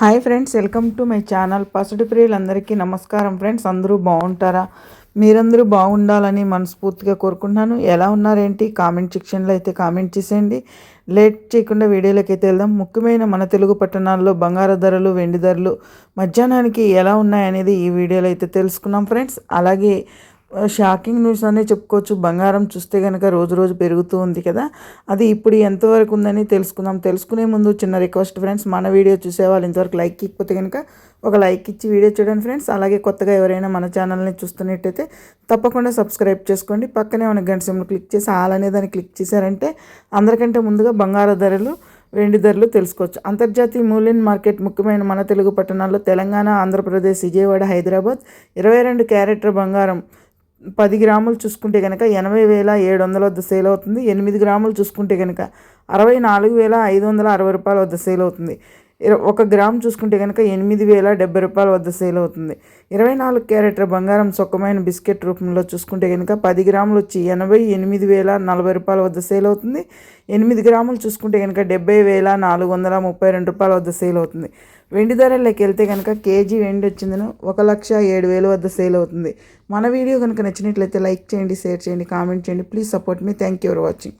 Hi friends welcome to my channel. పసుడి ప్రియులందరికీ నమస్కారం friends. అందరూ బాగుంటారా? మీరందరూ బాగుండాలని మనస్ఫూర్తిగా కోరుకుంటున్నాను. ఎలా ఉన్నారేంటి? కామెంట్ సెక్షన్లో అయితే కామెంట్ చేసేయండి. లేట్ చేయకుండా వీడియోలోకి అయితే వెళ్దాం. ముఖ్యమైన మన తెలుగు పట్టణాల్లో బంగారు ధరలు వెండి ధరలు మధ్యాహ్నానికి ఎలా ఉన్నాయనేది ఈ వీడియోలో అయితే తెలుసుకున్నాం ఫ్రెండ్స్. అలాగే షాకింగ్ న్యూస్ అనే చెప్పుకోవచ్చు. బంగారం చూస్తే కనుక రోజు రోజు పెరుగుతూ ఉంది కదా. అది ఇప్పుడు ఎంతవరకు ఉందని తెలుసుకుందాం. తెలుసుకునే ముందు చిన్న రిక్వెస్ట్ ఫ్రెండ్స్ మన వీడియో చూసే వాళ్ళు ఇంతవరకు లైక్ ఇకపోతే కనుక ఒక లైక్ ఇచ్చి వీడియో చూడండి ఫ్రెండ్స్. అలాగే కొత్తగా ఎవరైనా మన ఛానల్ని చూస్తున్నట్టయితే తప్పకుండా సబ్స్క్రైబ్ చేసుకోండి. పక్కనే ఉన్న గంట సిమ్లు క్లిక్ చేసి ఆల్ అనే దాన్ని క్లిక్ చేశారంటే అందరికంటే ముందుగా బంగారు ధరలు వెండి ధరలు తెలుసుకోవచ్చు. అంతర్జాతీయ మూల్యం మార్కెట్ ముఖ్యమైన మన తెలుగు పట్టణాల్లో తెలంగాణ ఆంధ్రప్రదేశ్ విజయవాడ హైదరాబాద్ ఇరవై రెండు క్యారెట్ల బంగారం పది గ్రాములు చూసుకుంటే కనుక ఎనభై వేల ఏడు వందల వద్ద సేల్ అవుతుంది. ఎనిమిది గ్రాములు చూసుకుంటే కనుక అరవై నాలుగు వేల ఐదు వందల అరవై రూపాయల వద్ద సేల్ అవుతుంది. ఒక గ్రామ్ చూసుకుంటే కనుక ఎనిమిది వేల డెబ్బై రూపాయల వద్ద సేల్ అవుతుంది. ఇరవై నాలుగు క్యారెట్ల బంగారం సొక్కమైన బిస్కెట్ రూపంలో చూసుకుంటే కనుక పది గ్రాములు వచ్చి ఎనభై ఎనిమిది వేల నలభై రూపాయల వద్ద సేల్ అవుతుంది. ఎనిమిది గ్రాములు చూసుకుంటే కనుక డెబ్బై వేల నాలుగు వందల ముప్పై రెండు రూపాయల వద్ద సేల్ అవుతుంది. వెండి ధరలోకి వెళ్తే కనుక కేజీ వెండి వచ్చిందను ఒక లక్ష ఏడు వేల వద్ద సేల్ అవుతుంది. మన వీడియో కనుక నచ్చినట్లయితే లైక్ చేయండి షేర్ చేయండి కామెంట్ చేయండి. Please support me. Thank you for watching.